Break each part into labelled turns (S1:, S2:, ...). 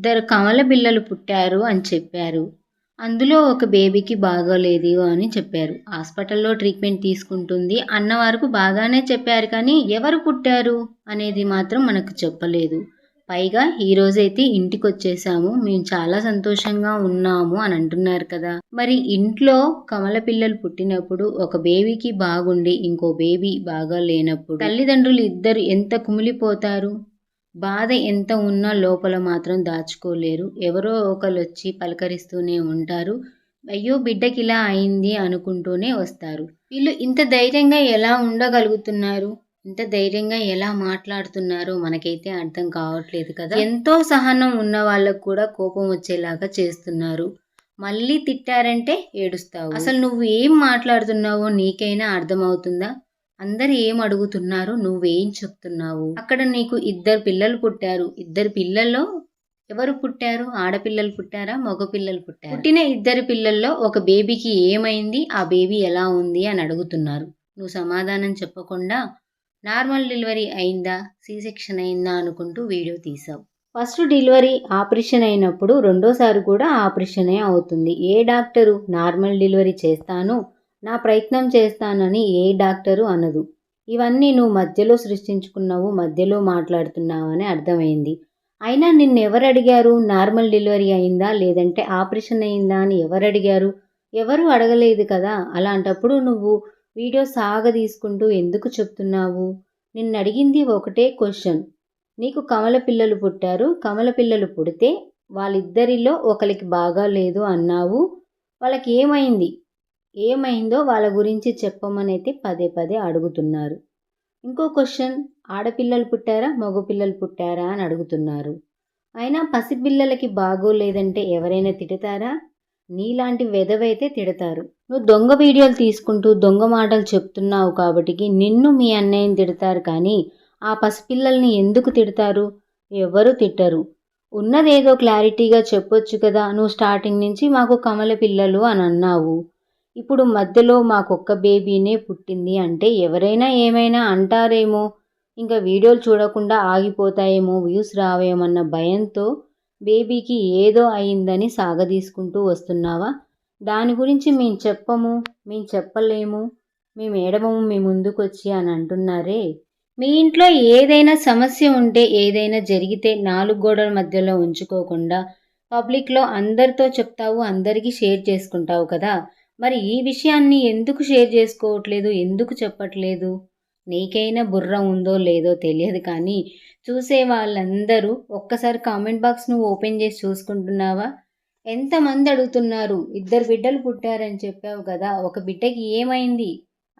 S1: ఇద్దరు కమల పిల్లలు పుట్టారు అని చెప్పారు. అందులో ఒక బేబీకి బాగోలేదు అని చెప్పారు. హాస్పిటల్లో ట్రీట్మెంట్ తీసుకుంటుంది అన్న వరకు బాగానే చెప్పారు కానీ ఎవరు పుట్టారు అనేది మాత్రం మనకు చెప్పలేదు. పైగా ఈ రోజైతే ఇంటికి వచ్చేసాము మేము చాలా సంతోషంగా ఉన్నాము అని అంటున్నారు కదా. మరి ఇంట్లో కమల పిల్లలు పుట్టినప్పుడు ఒక బేబీకి బాగుండి ఇంకో బేబీ బాగా లేనప్పుడు తల్లిదండ్రులు ఇద్దరు ఎంత కుమిలిపోతారు? బాధ ఎంత ఉన్నా లోపల మాత్రం దాచుకోలేరు. ఎవరో ఒకరు వచ్చి పలకరిస్తూనే ఉంటారు. అయ్యో బిడ్డకి ఇలా అయింది అనుకుంటూనే వస్తారు. వీళ్ళు ఇంత ధైర్యంగా ఎలా ఉండగలుగుతున్నారు? ఇంత ధైర్యంగా ఎలా మాట్లాడుతున్నారో మనకైతే అర్థం కావట్లేదు కదా. ఎంతో సహనం ఉన్న వాళ్ళకు కూడా కోపం వచ్చేలాగా చేస్తున్నారు. మళ్ళీ తిట్టారంటే ఏడుస్తావు. అసలు నువ్వు ఏం మాట్లాడుతున్నావో నీకైనా అర్థమవుతుందా? అందరు ఏం అడుగుతున్నారు నువ్వేం చెప్తున్నావు? అక్కడ నీకు ఇద్దరు పిల్లలు పుట్టారు. ఇద్దరు పిల్లల్లో ఎవరు పుట్టారు? ఆడపిల్లలు పుట్టారా? మగ పిల్లలు పుట్టారు? పుట్టిన ఇద్దరు పిల్లల్లో ఒక బేబీకి ఏమైంది? ఆ బేబీ ఎలా ఉంది అని అడుగుతున్నారు. నువ్వు సమాధానం చెప్పకుండా నార్మల్ డెలివరీ అయిందా? సి సెక్షన్ అయిందా? అనుకుంటూ వీడియో తీసావు. ఫస్ట్ డెలివరీ ఆపరేషన్ అయినప్పుడు రెండోసారి కూడా ఆపరేషనే అవుతుంది. ఏ డాక్టరు నార్మల్ డెలివరీ చేస్తాను? నా ప్రయత్నం చేస్తానని ఏ డాక్టరు అనదు. ఇవన్నీ నువ్వు మధ్యలో సృష్టించుకున్నావు మధ్యలో మాట్లాడుతున్నావు అని అర్థమైంది. అయినా నిన్నెవరు అడిగారు నార్మల్ డెలివరీ అయిందా? లేదంటే ఆపరేషన్ అయిందా అని ఎవరు అడిగారు ఎవరు అడగలేదు కదా? అలాంటప్పుడు నువ్వు వీడియో సాగ తీసుకుంటూ ఎందుకు చెప్తున్నావు? నిన్ను అడిగింది ఒకటే క్వశ్చన్. నీకు కమల పిల్లలు పుట్టారు. కమల పిల్లలు పుడితే వాళ్ళిద్దరిలో ఒకరికి బాగా లేదు అన్నావు. వాళ్ళకి ఏమైంది? ఏమైందో వాళ్ళ గురించి చెప్పమని అయితే పదే పదే అడుగుతున్నారు. ఇంకో క్వశ్చన్ ఆడపిల్లలు పుట్టారా మగపిల్లలు పుట్టారా అని అడుగుతున్నారు. అయినా పసిపిల్లలకి బాగోలేదంటే ఎవరైనా తిడతారా? నీలాంటి వెదవైతే తిడతారు. నువ్వు దొంగ వీడియోలు తీసుకుంటూ దొంగ మాటలు చెప్తున్నావు కాబట్టి నిన్ను మీ అన్నయ్యని తిడతారు కానీ ఆ పసిపిల్లల్ని ఎందుకు తిడతారు? ఎవరు తిట్టరు. ఉన్నదేదో క్లారిటీగా చెప్పొచ్చు కదా నువ్వు స్టార్టింగ్ నుంచి మాకు కమల పిల్లలు అని అన్నావు. ఇప్పుడు మధ్యలో మాకొక్క బేబీనే పుట్టింది అంటే ఎవరైనా ఏమైనా అంటారేమో. ఇంకా వీడియోలు చూడకుండా ఆగిపోతాయేమో వ్యూస్ రావేమన్న భయంతో బేబీకి ఏదో అయిందని సాగదీసుకుంటూ వస్తున్నావా? దాని గురించి మేము చెప్పము మేము చెప్పలేము మేము ఏడవము మీ ముందుకొచ్చి అని అంటున్నారే. మీ ఇంట్లో ఏదైనా సమస్య ఉంటే ఏదైనా జరిగితే నాలుగు గోడల మధ్యలో ఉంచుకోకుండా పబ్లిక్లో అందరితో చెప్తావు అందరికీ షేర్ చేసుకుంటావు కదా. మరి ఈ విషయాన్ని ఎందుకు షేర్ చేసుకోవట్లేదు? ఎందుకు చెప్పట్లేదు? నీకైనా బుర్ర ఉందో లేదో తెలియదు కానీ చూసే వాళ్ళందరూ ఒక్కసారి కామెంట్ బాక్స్ నువ్వు ఓపెన్ చేసి చూసుకుంటున్నావా? ఎంతమంది అడుగుతున్నారు? ఇద్దరు బిడ్డలు పుట్టారని చెప్పావు కదా ఒక బిడ్డకి ఏమైంది?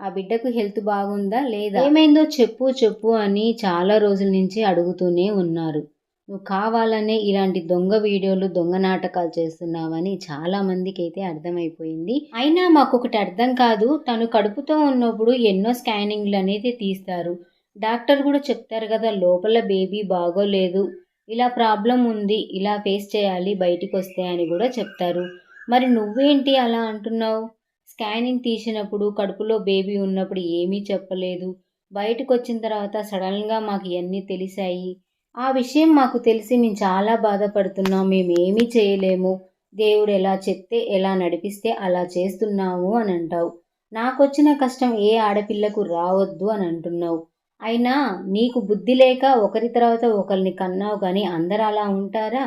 S1: ఆ బిడ్డకు హెల్త్ బాగుందా లేదా? ఏమైందో చెప్పు చెప్పు అని చాలా రోజుల నుంచి అడుగుతూనే ఉన్నారు. నువ్వు కావాలనే ఇలాంటి దొంగ వీడియోలు దొంగ నాటకాలు చేస్తున్నావని చాలా మందికి అయితే అర్థమైపోయింది. అయినా మాకు ఒకటి అర్థం కాదు తను కడుపుతో ఉన్నప్పుడు ఎన్నో స్కానింగ్లు అనేది తీస్తారు. డాక్టర్ కూడా చెప్తారు కదా లోపల బేబీ బాగోలేదు ఇలా ప్రాబ్లం ఉంది ఇలా ఫేస్ చేయాలి బయటికి వస్తే అని కూడా చెప్తారు. మరి నువ్వేంటి అలా అంటున్నావు? స్కానింగ్ తీసినప్పుడు కడుపులో బేబీ ఉన్నప్పుడు ఏమీ చెప్పలేదు. బయటకు వచ్చిన తర్వాత సడన్గా మాకు ఇవన్నీ తెలిసాయి. ఆ విషయం మాకు తెలిసి మేము చాలా బాధపడుతున్నాం. మేము ఏమీ చేయలేము. దేవుడు ఎలా చెప్తే ఎలా నడిపిస్తే అలా చేస్తున్నాము అని అంటావు. నాకు వచ్చిన కష్టం ఏ ఆడపిల్లకు రావద్దు అని అంటున్నావు. అయినా నీకు బుద్ధి లేక ఒకరి తర్వాత ఒకరిని కన్నావు కానీ అందరు అలా ఉంటారా?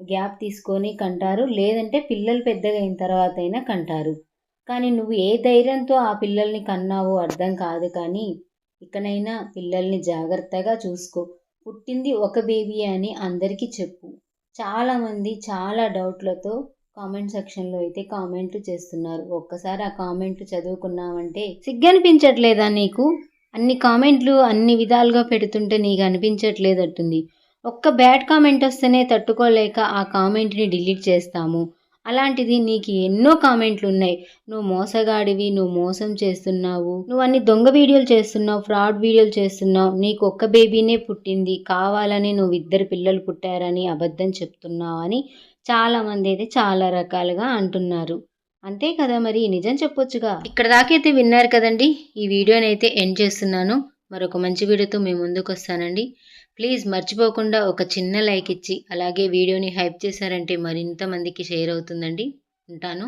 S1: గ్యాప్ తీసుకొని కంటారు. లేదంటే పిల్లలు పెద్దగా అయిన తర్వాత అయినా కంటారు. కానీ నువ్వు ఏ ధైర్యంతో ఆ పిల్లల్ని కన్నావో అర్థం కాదు కానీ ఇకనైనా పిల్లల్ని జాగ్రత్తగా చూసుకో. పుట్టింది ఒక బేబీ అని అందరికీ చెప్పు. చాలామంది చాలా డౌట్లతో కామెంట్ సెక్షన్లో అయితే కామెంట్లు చేస్తున్నారు. ఒక్కసారి ఆ కామెంట్లు చదువుకున్నామంటే సిగ్గనిపించట్లేదా నీకు? అన్ని కామెంట్లు అన్ని విధాలుగా పెడుతుంటే నీకు అనిపించట్లేదట్టుంది. ఒక్క బ్యాడ్ కామెంట్ వస్తేనే తట్టుకోలేక ఆ కామెంట్ని డిలీట్ చేస్తాము. అలాంటిది నీకు ఎన్నో కామెంట్లు ఉన్నాయి నువ్వు మోసగాడివి నువ్వు మోసం చేస్తున్నావు. నువ్వు అన్ని దొంగ వీడియోలు చేస్తున్నావు ఫ్రాడ్ వీడియోలు చేస్తున్నావు. నీకు ఒక్క బేబీనే పుట్టింది. కావాలని నువ్వు ఇద్దరు పిల్లలు పుట్టారని అబద్ధం చెప్తున్నావు అని చాలామంది అయితే చాలా రకాలుగా అంటున్నారు. అంతే కదా మరి? నిజం చెప్పొచ్చుగా. ఇక్కడ దాకైతే విన్నారు కదండి. ఈ వీడియోని అయితే ఎండ్ చేస్తున్నాను. మరొక మంచి వీడియోతో మేము ముందుకు వస్తానండి. ప్లీజ్ మర్చిపోకుండా ఒక చిన్న లైక్ ఇచ్చి అలాగే వీడియోని హైప్ చేశారంటే మరింత మందికి షేర్ అవుతుందండి. ఉంటాను.